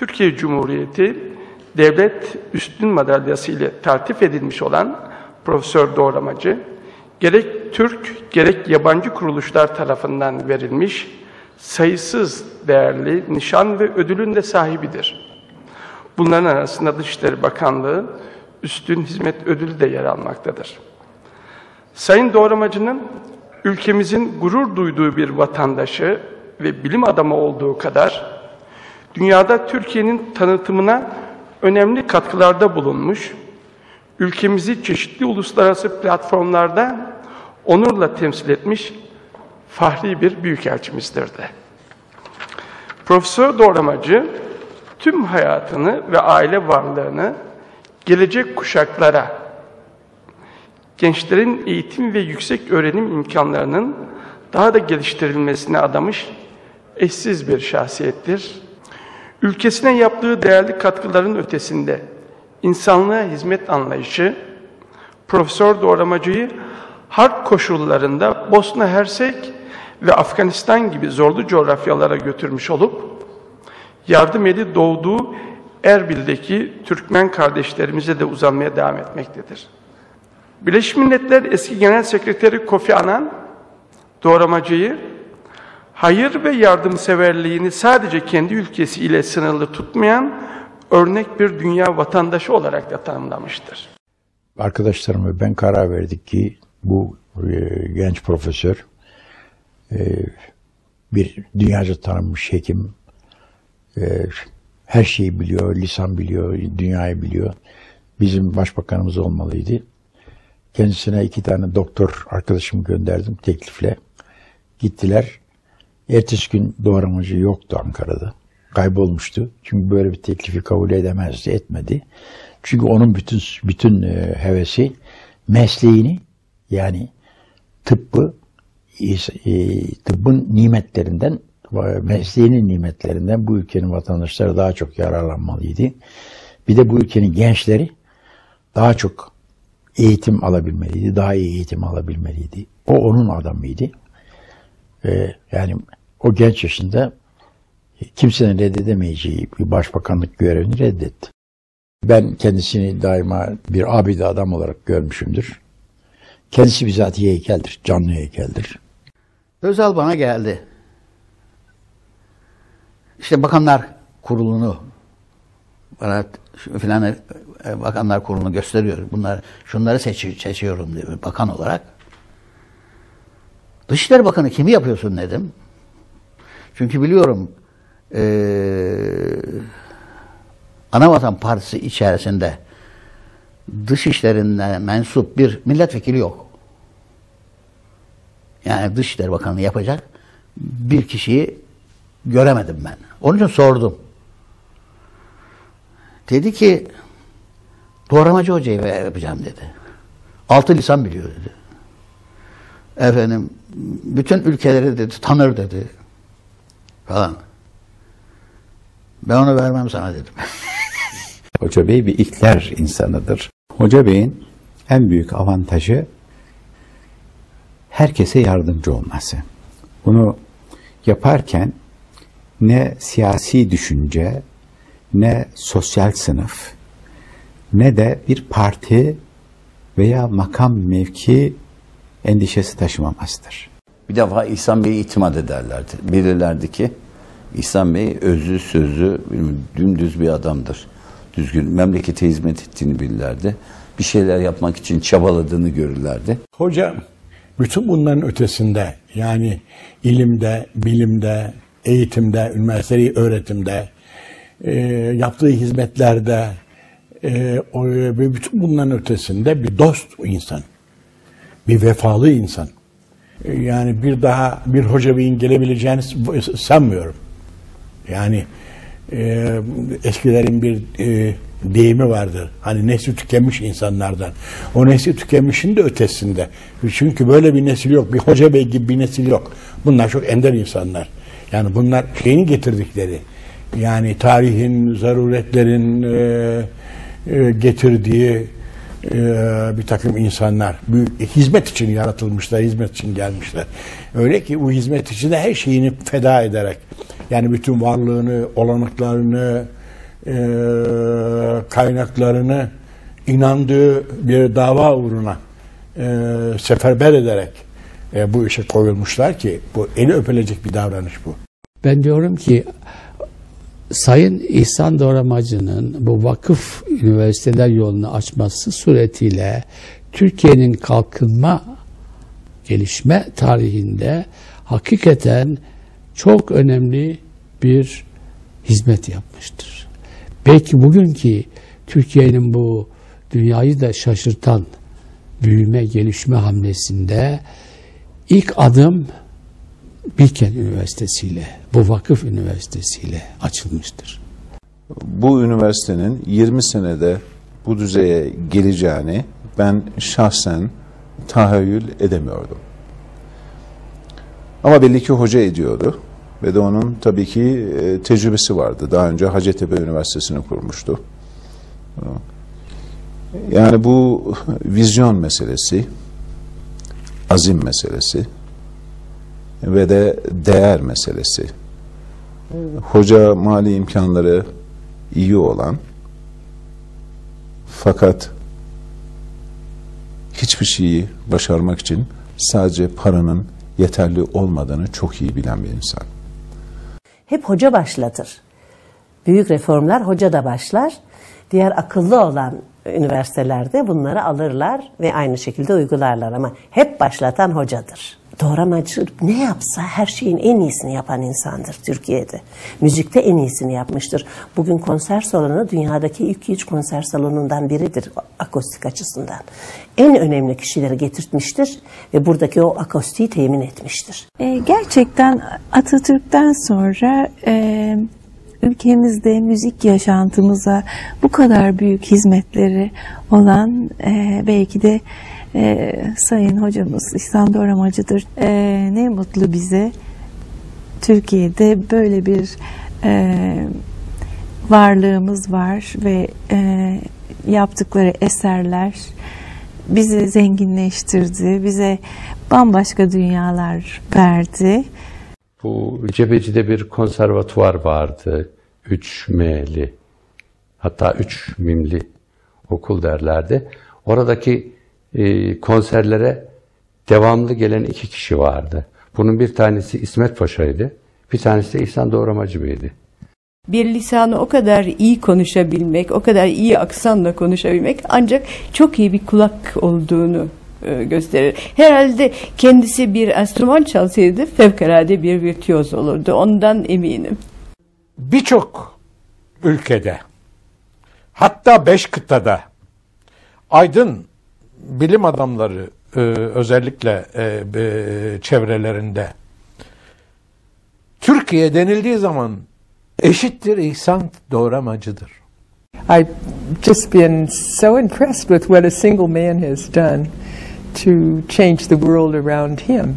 Türkiye Cumhuriyeti Devlet Üstün Madalyası ile tertip edilmiş olan Profesör Doğramacı, gerek Türk gerek yabancı kuruluşlar tarafından verilmiş sayısız değerli nişan ve ödülün de sahibidir. Bunların arasında Dışişleri Bakanlığı Üstün Hizmet Ödülü de yer almaktadır. Sayın Doğramacı'nın ülkemizin gurur duyduğu bir vatandaşı ve bilim adamı olduğu kadar dünyada Türkiye'nin tanıtımına önemli katkılarda bulunmuş, ülkemizi çeşitli uluslararası platformlarda onurla temsil etmiş fahri bir büyükelçimizdir de. Profesör Doğramacı tüm hayatını ve aile varlığını gelecek kuşaklara, gençlerin eğitim ve yüksek öğrenim imkanlarının daha da geliştirilmesine adamış eşsiz bir şahsiyettir. Ülkesine yaptığı değerli katkıların ötesinde insanlığa hizmet anlayışı, Profesör Doğramacı'yı harp koşullarında Bosna Hersek ve Afganistan gibi zorlu coğrafyalara götürmüş olup, yardım eli doğduğu Erbil'deki Türkmen kardeşlerimize de uzanmaya devam etmektedir. Birleşmiş Milletler eski Genel Sekreteri Kofi Annan, doğramacıyı hayır ve yardımseverliğini sadece kendi ülkesi ile sınırlı tutmayan örnek bir dünya vatandaşı olarak da tanımlamıştır. Arkadaşlarım ve ben karar verdik ki bu e, genç profesör e, bir dünyaca tanınmış hekim, e, her şeyi biliyor, lisan biliyor, dünyayı biliyor. Bizim başbakanımız olmalıydı. Kendisine iki tane doktor arkadaşımı gönderdim teklifle. Gittiler. Ertesi gün doğramacı yoktu Ankara'da. Kaybolmuştu. Çünkü böyle bir teklifi kabul edemezdi, etmedi. Çünkü onun bütün bütün e, hevesi mesleğini yani tıbbı e, tıbbın nimetlerinden mesleğinin nimetlerinden bu ülkenin vatandaşları daha çok yararlanmalıydı. Bir de bu ülkenin gençleri daha çok eğitim alabilmeliydi, daha iyi eğitim alabilmeliydi. O onun adamıydı. Ee, yani o genç yaşında kimsenin reddedemeyeceği bir başbakanlık görevini reddetti. Ben kendisini daima bir abide adam olarak görmüşümdür. Kendisi bizatihi heykeldir, canlı heykeldir. Özal bana geldi. İşte bakanlar kurulunu bana filan e, bakanlar kurulunu gösteriyor. Bunlar şunları seçi, seçiyorum diyor bakan olarak. Dışişleri Bakanı kimi yapıyorsun dedim. Çünkü biliyorum ee, Anavatan Partisi içerisinde dışişlerinde mensup bir milletvekili yok. Yani Dışişleri Bakanı yapacak bir kişiyi göremedim ben. Onun için sordum. Dedi ki doğramacı hocayı yapacağım dedi. Altı lisan biliyor dedi. Efendim bütün ülkeleri dedi tanır dedi. Falan. Ben onu vermem sana dedim. Hoca Bey bir ikler insanıdır. Hoca Bey'in en büyük avantajı herkese yardımcı olması. Bunu yaparken ne siyasi düşünce, ne sosyal sınıf, ne de bir parti veya makam mevki endişesi taşımamasıdır. Bir defa İhsan Bey'e itimat ederlerdi. Bilirlerdi ki İhsan Bey özü sözü dümdüz bir adamdır. Düzgün memlekete hizmet ettiğini bilirlerdi. Bir şeyler yapmak için çabaladığını görürlerdi. Hoca bütün bunların ötesinde yani ilimde, bilimde, eğitimde, üniversiteli öğretimde, e, yaptığı hizmetlerde e, o, ve bütün bunların ötesinde bir dost insan. Bir vefalı insan. Yani bir daha bir hoca beyin gelebileceğini sanmıyorum. Yani e, eskilerin bir e, deyimi vardır. Hani nesli tükenmiş insanlardan. O nesli tükenmişin de ötesinde. Çünkü böyle bir nesil yok. Bir hoca bey gibi bir nesil yok. Bunlar çok ender insanlar. Yani bunlar şeyini getirdikleri. Yani tarihin, zaruretlerin e, e, getirdiği bir takım insanlar. Büyük, hizmet için yaratılmışlar, hizmet için gelmişler. Öyle ki bu hizmet için de her şeyini feda ederek yani bütün varlığını, olanaklarını, e, kaynaklarını inandığı bir dava uğruna e, seferber ederek e, bu işe koyulmuşlar ki bu eli öpülecek bir davranış bu. Ben diyorum ki Sayın İhsan Doğramacı'nın bu vakıf üniversiteler yolunu açması suretiyle Türkiye'nin kalkınma gelişme tarihinde hakikaten çok önemli bir hizmet yapmıştır. Belki bugünkü Türkiye'nin bu dünyayı da şaşırtan büyüme, gelişme hamlesinde ilk adım Bilkent Üniversitesi ile, bu vakıf üniversitesi ile açılmıştır. Bu üniversitenin 20 senede bu düzeye geleceğini ben şahsen tahayyül edemiyordum. Ama belli ki hoca ediyordu ve de onun tabii ki e, tecrübesi vardı. Daha önce Hacettepe Üniversitesi'ni kurmuştu. Yani bu vizyon meselesi, azim meselesi ve de değer meselesi. Hoca mali imkanları iyi olan fakat hiçbir şeyi başarmak için sadece paranın yeterli olmadığını çok iyi bilen bir insan. Hep hoca başlatır. Büyük reformlar hoca da başlar. Diğer akıllı olan üniversitelerde bunları alırlar ve aynı şekilde uygularlar ama hep başlatan hocadır. Doğramacı ne yapsa her şeyin en iyisini yapan insandır Türkiye'de. Müzikte en iyisini yapmıştır. Bugün konser salonu dünyadaki ilk üç konser salonundan biridir akustik açısından. En önemli kişileri getirtmiştir ve buradaki o akustiği temin etmiştir. E, gerçekten Atatürk'ten sonra e, ülkemizde müzik yaşantımıza bu kadar büyük hizmetleri olan e, belki de e, Sayın Hocamız İhsan Doğramacı'dır. E, ne mutlu bize Türkiye'de böyle bir e, varlığımız var ve e, yaptıkları eserler bizi zenginleştirdi, bize bambaşka dünyalar verdi. Bu Cebeci'de bir konservatuvar vardı. Üç meli hatta üç mimli okul derlerdi. Oradaki e, konserlere devamlı gelen iki kişi vardı. Bunun bir tanesi İsmet Paşa'ydı. Bir tanesi de İhsan Doğramacı Bey'di. Bir lisanı o kadar iyi konuşabilmek, o kadar iyi aksanla konuşabilmek ancak çok iyi bir kulak olduğunu e, gösterir. Herhalde kendisi bir enstrüman çalsaydı fevkalade bir virtüöz olurdu. Ondan eminim. Birçok ülkede hatta beş kıtada aydın bilim adamları e, özellikle e, çevrelerinde Türkiye denildiği zaman eşittir İhsan Doğramacı'dır. I've just been so impressed with what a single man has done to change the world around him.